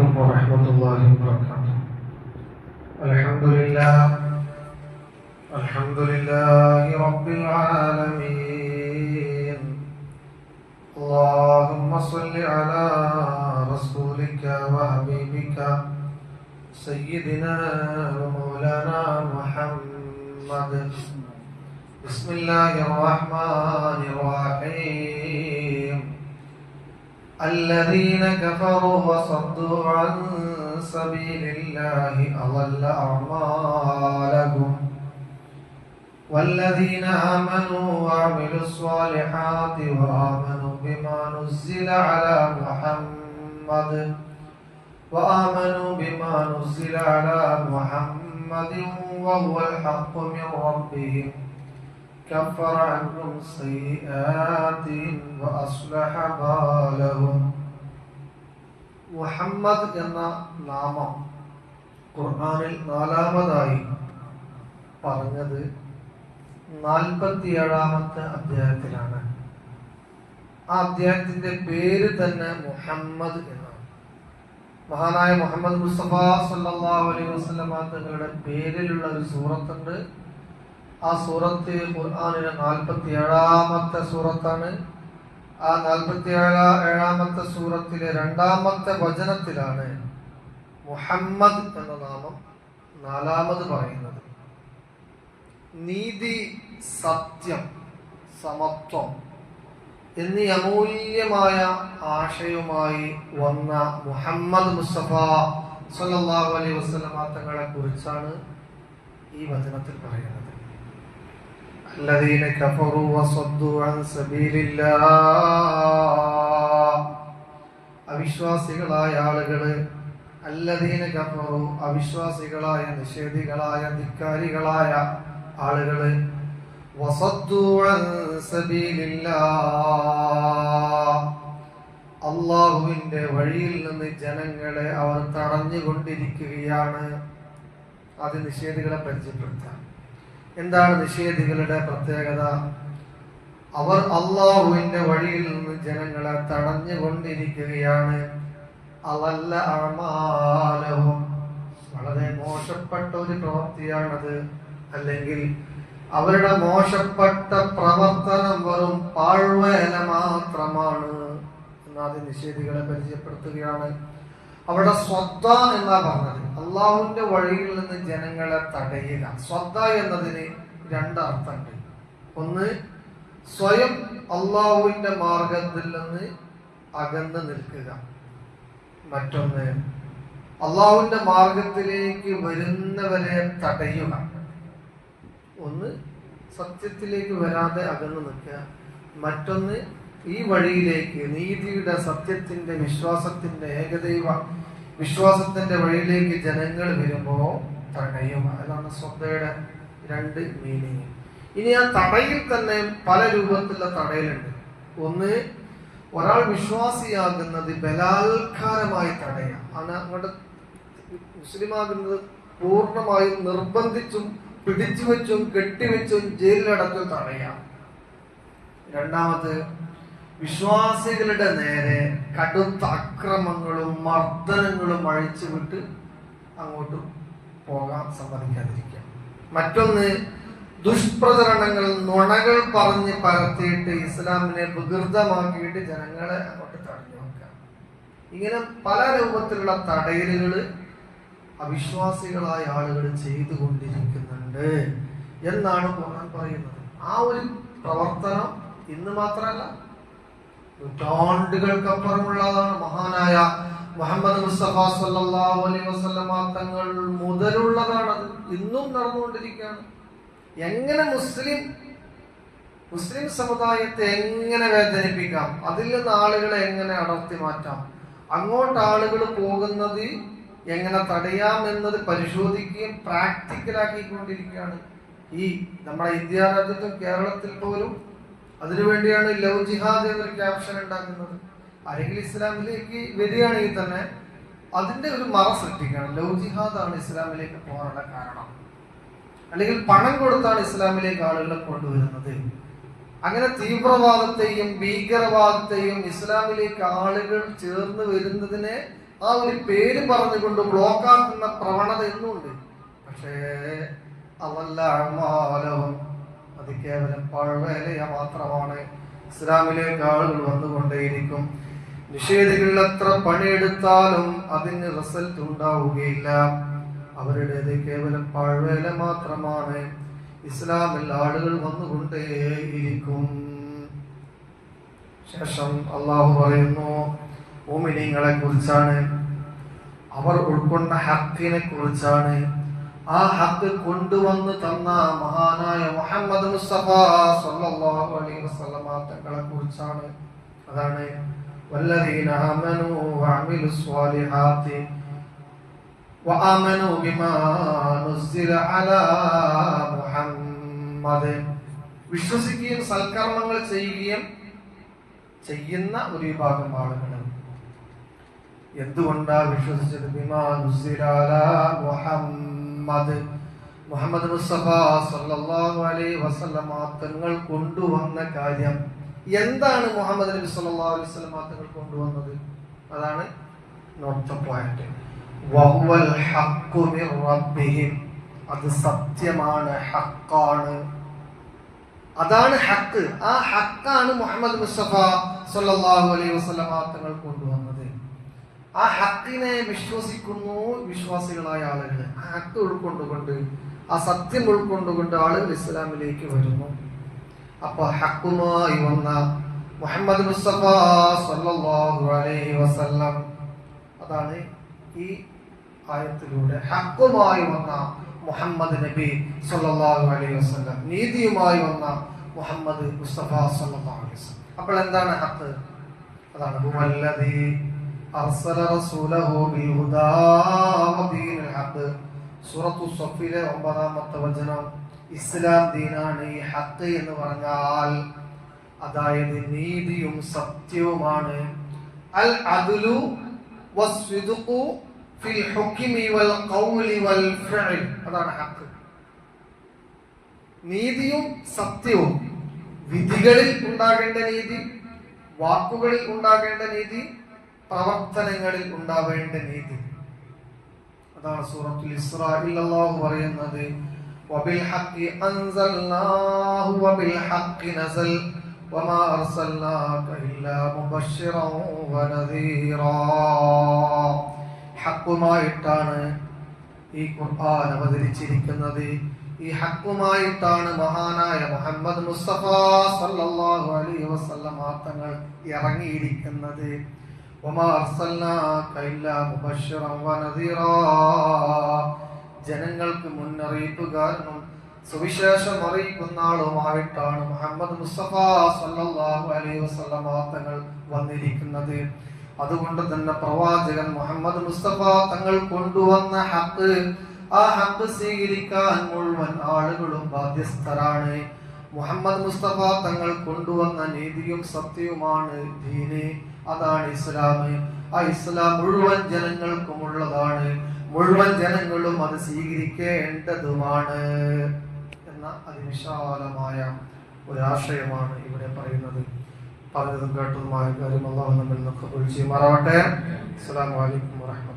ورحمة الله وبركاته. الحمد لله. الحمد لله رب العالمين. اللهم صل على رسولك وحبيبك سيدنا ومولانا محمد. بسم الله الرحمن الرحيم. الذين كفروا وصدوا عن سبيل الله أضل أعمالهم. والذين آمنوا وعملوا الصالحات وآمنوا بما نزل على محمد وآمنوا بما نزل على محمد وهو الحق من ربهم. كفر عنهم سيئاتهم وأصلح بالهم മുഹമ്മദ് എന്ന നാമം ഖുർആനിൽ നാലാമതായി പറഞ്ഞത് നാൽപ്പത്തിയേഴാമത്തെ അധ്യായത്തിലാണ് ആ അധ്യായത്തിന്റെ പേര് തന്നെ മുഹമ്മദ് എന്നാണ് മഹാനായ മുഹമ്മദ് മുസ്തഫ സല്ലല്ലാഹു അലൈഹി വസല്ലമ തങ്ങളുടെ പേരിലുള്ള ഒരു സൂറത്തുണ്ട് ആ സൂറത്ത് ഖുർആനിലെ നാൽപ്പത്തി ഏഴാമത്തെ സൂറത്താണ്. ആ നാൽപ്പത്തി ഏഴാ ഏഴാമത്തെ സൂറത്തിലെ രണ്ടാമത്തെ വചനത്തിലാണ് മുഹമ്മദ് എന്ന നാമം നാലാമത് പറയുന്നത്. നീതി സത്യം സമത്വം എന്നീ അമൂല്യമായ ആശയവുമായി വന്ന മുഹമ്മദ് മുസ്തഫ സല്ലല്ലാഹു അലൈഹി തങ്ങളെ കുറിച്ചാണ് ഈ വചനത്തിൽ പറയുന്നത്. الذين كفروا وصدوا عن سبيل الله അവിശ്വാസികളായ ആളുകള് അല്ലദീന കഫറു അവിശ്വാസികളായ നിഷേധികളായ ധിക്കാരികളായ ആളുകള് വസദ്ദു അൻ സബീലില്ലാഹ് അള്ളാഹുവിന്റെ വഴിയിൽ നിന്ന് ജനങ്ങളെ അവർ തടഞ്ഞുകൊണ്ടിരിക്കുകയാണ് അത് നിഷേധികളെ പരിചയപ്പെടുത്താം എന്താണ് നിഷേധികളുടെ പ്രത്യേകത? അവർ അള്ളാഹുവിന്റെ വഴിയിൽ നിന്ന് ജനങ്ങളെ തടഞ്ഞുകൊണ്ടിരിക്കുകയാണ്. അവല്ല അമാലവും വളരെ മോശപ്പെട്ട ഒരു പ്രവൃത്തിയാണത്. അല്ലെങ്കിൽ അവരുടെ മോശപ്പെട്ട പ്രവർത്തനം വെറും പാഴ്വേല മാത്രമാണ്. എന്നാദ്യം നിഷേധികളെ പരിചയപ്പെടുത്തുകയാണ്. അവിടെ സ്വത്ത എന്നാ പറഞ്ഞത്? അള്ളാഹുവിന്റെ വഴിയിൽ നിന്ന് ജനങ്ങളെ തടയുക. സ്വത്ത എന്നതിന് രണ്ടർത്ഥമുണ്ട് ഒന്ന് സ്വയം അള്ളാഹുവിന്റെ മാർഗത്തിൽ നിന്ന് അകന്ന് നിൽക്കുക. മറ്റൊന്ന് അള്ളാഹുവിന്റെ മാർഗത്തിലേക്ക് വരുന്നവരെ തടയുക. ഒന്ന് സത്യത്തിലേക്ക് വരാതെ അകന്നു നിൽക്കുക. മറ്റൊന്ന് ഈ വഴിയിലേക്ക് നീതിയുടെ സത്യത്തിന്റെ വിശ്വാസത്തിന്റെ ഏകദൈവ വിശ്വാസത്തിന്റെ വഴിയിലേക്ക് ജനങ്ങൾ വരുമ്പോൾ തടയുക അതാണ് ശ്രദ്ധയുടെ രണ്ട് മീനിങ് ഇനി ആ തടയിൽ തന്നെ പല രൂപത്തിലുള്ള തടയലുണ്ട്. ഒന്ന് ഒരാൾ വിശ്വാസിയാകുന്നത് ബലാത്കാരമായി തടയാം. ആണ് അങ്ങോട്ട് മുസ്ലിമാകുന്നത് പൂർണമായും നിർബന്ധിച്ചും പിടിച്ചു വെച്ചും കെട്ടിവെച്ചും ജയിലിലടക്കം തടയാം. രണ്ടാമത് വിശ്വാസികളുടെ നേരെ കടുത്ത അക്രമങ്ങളും മർദ്ദനങ്ങളും അഴിച്ചുവിട്ട് അങ്ങോട്ട് പോകാൻ സമ്മതിക്കാതിരിക്കാം മറ്റൊന്ന് ദുഷ്പ്രചരണങ്ങൾ നുണകൾ പറഞ്ഞ് പരത്തിയിട്ട് ഇസ്ലാമിനെ വികൃതമാക്കിയിട്ട് ജനങ്ങളെ അങ്ങോട്ട് തടഞ്ഞു വെക്കാം ഇങ്ങനെ പല രൂപത്തിലുള്ള തടയലുകൾ അവിശ്വാസികളായ ആളുകൾ ചെയ്തുകൊണ്ടിരിക്കുന്നുണ്ട് എന്നാണ് ഖുർആൻ പറയുന്നത്. ആ ഒരു പ്രവർത്തനം ഇന്ന് മാത്രമല്ല നൂറ്റാണ്ടുകൾക്കപ്പുറമുള്ളതാണ്. മഹാനായ മുഹമ്മദ് മുസ്തഫ സല്ലല്ലാഹു അലൈഹി വസല്ലമ തങ്ങൾ മുതലുള്ളതാണത്. ഇന്നും നടന്നുകൊണ്ടിരിക്കുകയാണ്. എങ്ങനെ മുസ്ലിം മുസ്ലിം സമുദായത്തെ എങ്ങനെ വേദനിപ്പിക്കാം? അതിൽ നിന്ന് ആളുകളെ എങ്ങനെ അടർത്തി മാറ്റാം? അങ്ങോട്ട് ആളുകൾ പോകുന്നത് എങ്ങനെ തടയാം എന്നത് പരിശോധിക്കുകയും പ്രാക്ടിക്കലാക്കിക്കൊണ്ടിരിക്കുകയാണ്. ഈ നമ്മുടെ ഇന്ത്യ രാജ്യത്തും കേരളത്തിൽ പോലും അതിനുവേണ്ടിയാണ് ലവ് ജിഹാദ് എന്നൊരു ക്യാപ്ഷൻ ഉണ്ടാക്കുന്നത്. ആരെങ്കിലും ഇസ്ലാമിലേക്ക് വരികയാണെങ്കിൽ തന്നെ അതിന്റെ ഒരു മറ സൃഷ്ടിക്കണം. ലവ് ജിഹാദാണ് ഇസ്ലാമിലേക്ക് പോകാനുള്ള കാരണം. അല്ലെങ്കിൽ പണം കൊടുത്താണ് ഇസ്ലാമിലേക്ക് ആളുകളെ കൊണ്ടുവരുന്നത്. അങ്ങനെ തീവ്രവാദത്തെയും ഭീകരവാദത്തെയും ഇസ്ലാമിലേക്ക് ആളുകൾ ചേർന്ന് വരുന്നതിനെ ആ ഒരു പേര് പറഞ്ഞുകൊണ്ട് ബ്ലോക്കാക്കുന്ന പ്രവണത എന്നുണ്ട്. പക്ഷേ അതല്ല അമാലവും അത് കേവലം പഴവേലയ മാത്രമാണ്. ഇസ്ലാമിലേക്ക് ആളുകൾ വന്നുകൊണ്ടേയിരിക്കും. നിഷേധികൾ എത്ര പണിയെടുത്താലും അതിന് റിസൾട്ട് ഉണ്ടാവുകയില്ല. അവരുടേത് കേവലം പഴവേല മാത്രമാണ്. ഇസ്ലാമിൽ ആളുകൾ വന്നുകൊണ്ടേയിരിക്കും ശേഷം അള്ളാഹു പറയുന്നു ഓമിനിങ്ങളെ കുറിച്ചാണ്. അവർ ഉൾക്കൊണ്ട ഹക്കിനെ കുറിച്ചാണ്. ആ ഹക്ക് കൊണ്ടുവന്ന് തന്ന മഹാനായ മുഹമ്മദ് മുസ്തഫ സല്ലല്ലാഹു അലൈഹി വസല്ലമ തങ്ങളെ കുറിച്ചാണ്. അതാണ് والذين آمنوا وعملوا الصالحات وآمنوا بما نزل على محمد വിശ്വസിക്കുകയും സൽക്കർമ്മങ്ങൾ ചെയ്യുകയും ചെയ്യുന്ന ഒരു വിഭാഗം ആളുകൾ എന്തുകൊണ്ടാ വിശ്വസിച്ചത് ബിമാ നുസില അലാ മുഹമ്മദ് മുഹമ്മദ് മുസ്തഫ സല്ലല്ലാഹു അലൈഹി വസല്ലമ തങ്ങൾ കൊണ്ടുവന്ന കാര്യം എന്താണ് മുഹമ്മദ് നബി സല്ലല്ലാഹു അലൈഹി വസല്ലമ തങ്ങൾ കൊണ്ടുവന്നത്? അതാണ് നോട്ട് പോയിന്റ് അത് സത്യമാണ് ഹക്കാണ് അതാണ് ഹക്ക് ആ ഹക്കാണ് മുഹമ്മദ് മുസ്തഫ സല്ലല്ലാഹു അലൈഹി വസല്ലമ തങ്ങൾ കൊണ്ടുവന്നത്. ആ ഹക്കിനെ വിശ്വസിക്കുന്നു വിശ്വാസികളായ ആളുകൾ ആ ഹക്ക് ഉൾക്കൊണ്ടുകൊണ്ട് ആ സത്യം ഉൾക്കൊണ്ടുകൊണ്ട് ആളുകൾ ഇസ്ലാമിലേക്ക് വരുന്നു. അപ്പൊ ഹക്കുമായി വന്ന മുഹമ്മദ് മുസ്തഫ സല്ലല്ലാഹു അലൈഹി വസല്ലം. അതാണ് ഈ ആയത്തിലൂടെ ഹക്കുമായി വന്ന മുഹമ്മദ് നബി സല്ലല്ലാഹു അലൈഹി വസല്ലം. നീതിയുമായി വന്ന മുഹമ്മദ് മുസ്തഫ സല്ലല്ലാഹു അലൈഹി വസല്ലം. അപ്പോൾ എന്താണ് ഹക്ക്? അതാണ് ഹുവല്ലദീ അർസല റസൂലഹു ബിൽ ഹുദാ വദീനിൽ ഹഖ് സൂറത്തു സഫിലെ ഒമ്പതാമത്തെ വചനം. ഇസ്ലാം ദീനാണ് ഈ ഹക്ക് എന്ന് പറഞ്ഞാൽ അതായത് നീതിയും സത്യവുമാണ്. അൽ ഫിൽ വൽ ഖൗലി വൽ അതാണ് ഹക്ക്. നീതിയും സത്യവും. വിധികളിൽ ഉണ്ടാകേണ്ട നീതി വാക്കുകളിൽ ഉണ്ടാകേണ്ട നീതി പ്രവർത്തനങ്ങളിൽ ഉണ്ടാവേണ്ട നീതി. അതാണ് സൂറത്തുൽ ഇസ്രായിൽ അല്ലാഹു പറയുന്നത് وبالحق أنزلناه وبالحق نزل وما أرسلناك إلا مبشرا ونذيرا ഹക്കുമായിട്ടാണ് ഈ ഖുർആൻ അവതരിച്ചിരിക്കുന്നത് ഈ ഹക്കുമായിട്ടാണ് മഹാനായ മുഹമ്മദ് മുസ്തഫ സല്ലല്ലാഹു അലൈഹി വസല്ലമ തങ്ങൾ ഇറങ്ങിയിരിക്കുന്നത് വമാ അർസൽനാക ഇല്ലാ മുബശ്ശിറൻ വനദീറാ ജനങ്ങൾക്ക് മുന്നറിയിപ്പുകാരനും സുവിശേഷം അറിയിക്കുന്ന ആളുമായിട്ടാണ് മുഹമ്മദ് മുസ്തഫ സല്ലല്ലാഹു അലൈഹി വസല്ലമ തങ്ങൾ വന്നിരിക്കുന്നത്. അതുകൊണ്ട് തന്നെ പ്രവാചകൻ മുഹമ്മദ് മുസ്തഫ തങ്ങൾ കൊണ്ടുവന്ന ഹക്ക് ആ ഹക്ക് സ്വീകരിക്കാൻ മുഴുവൻ ആളുകളും ബാധ്യസ്ഥരാണ്. മുഹമ്മദ് മുസ്തഫ തങ്ങൾ കൊണ്ടുവന്ന നീതിയും സത്യവുമാണ് ദീന്. അതാണ് ഇസ്ലാം ആ ഇസ്ലാം മുഴുവൻ ജനങ്ങൾക്കും ഉള്ളതാണ് മുഴുവൻ ജനങ്ങളും അത് സ്വീകരിക്കേണ്ടതുമാണ് എന്ന അതിവിശാലമായ ഒരാശയമാണ് ഇവിടെ പറയുന്നത്. പറഞ്ഞതും കേട്ടതുമായ കാര്യം അള്ളാഹു നമ്മൾ ഒഴിച്ചു മാറാവട്ടെ. അലൈക്കും വറഹ്മത്തുള്ളാഹി വബറകാതുഹു